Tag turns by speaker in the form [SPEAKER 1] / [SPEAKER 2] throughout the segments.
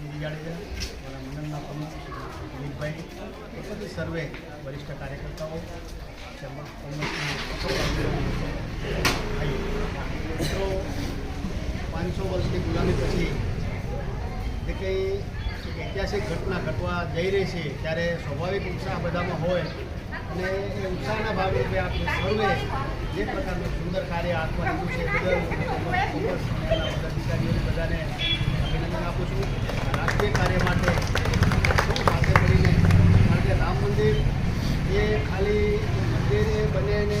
[SPEAKER 1] શ્રી જાડેજા પ્રમુખ દિલીપભાઈ પછી સર્વે વરિષ્ઠ કાર્યકર્તાઓ તેમજ મિત્રો પાંચસો વર્ષની ગુલામી પછી, જે કંઈ ઐતિહાસિક ઘટના ઘટવા જઈ રહી છે, ત્યારે સ્વાભાવિક ઉત્સાહ બધામાં હોય અને એ ઉત્સાહના ભાગરૂપે આપણે સર્વે જે પ્રકારનું સુંદર કાર્ય હાથમાં લીધું છે બધા પદાધિકારીઓને બધાને અભિનંદન આપું છું આ રાષ્ટ્રીય કાર્ય માટે સૌ સાથે મળીને કારણ કે રામ મંદિર એ ખાલી મંદિરે બને ને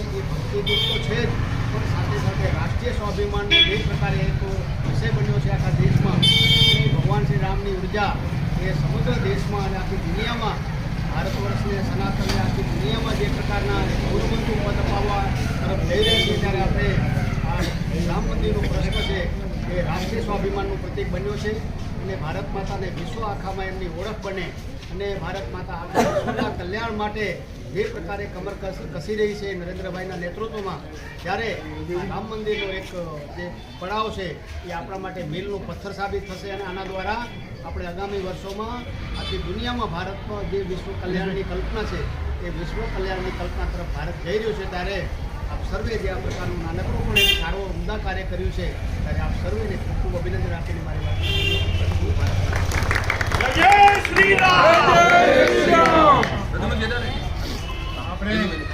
[SPEAKER 1] એ ભક્તિદીપ તો છે જ, પણ સાથે સાથે રાષ્ટ્રીય સ્વાભિમાનનો જે પ્રકારે એક વિષય બન્યો છે આખા દેશમાં, એ ભગવાન શ્રી રામની ઊર્જા એ સમગ્ર દેશમાં અને આખી દુનિયામાં, ભારત વર્ષને સનાતનને આખી દુનિયામાં જે પ્રકારના ગૌરવંતુ પદ અપાવવા તરફ જઈ રહ્યા છે, ત્યારે આપણે આ રામ મંદિરનો પ્રશ્ન છે એ રાષ્ટ્રીય સ્વાભિમાનનું પ્રતીક બન્યો છે અને ભારત માતાને વિશ્વ આખામાં એમની ઓળખ બને અને ભારત માતા આખા કલ્યાણ માટે જે પ્રકારે કમર કસ- રહી છે નરેન્દ્રભાઈના નેતૃત્વમાં, ત્યારે રામ મંદિરનો એક, જે પડાવ છે, એ આપણા માટે મીલનું પથ્થર સાબિત થશે અને આના દ્વારા આપણે આગામી વર્ષોમાં આખી દુનિયામાં ભારતમાં જે વિશ્વ કલ્યાણની કલ્પના છે, એ વિશ્વ કલ્યાણની કલ્પના તરફ ભારત જઈ રહ્યું છે, ત્યારે આપ સર્વે જે આ પ્રકારનું નાનકડું પણ એક સારો ઉમદા કાર્ય કર્યું છે, ત્યારે આપ સર્વેને ખૂબ ખૂબ અભિનંદન આપીને મારી વાત
[SPEAKER 2] શ્રી frente.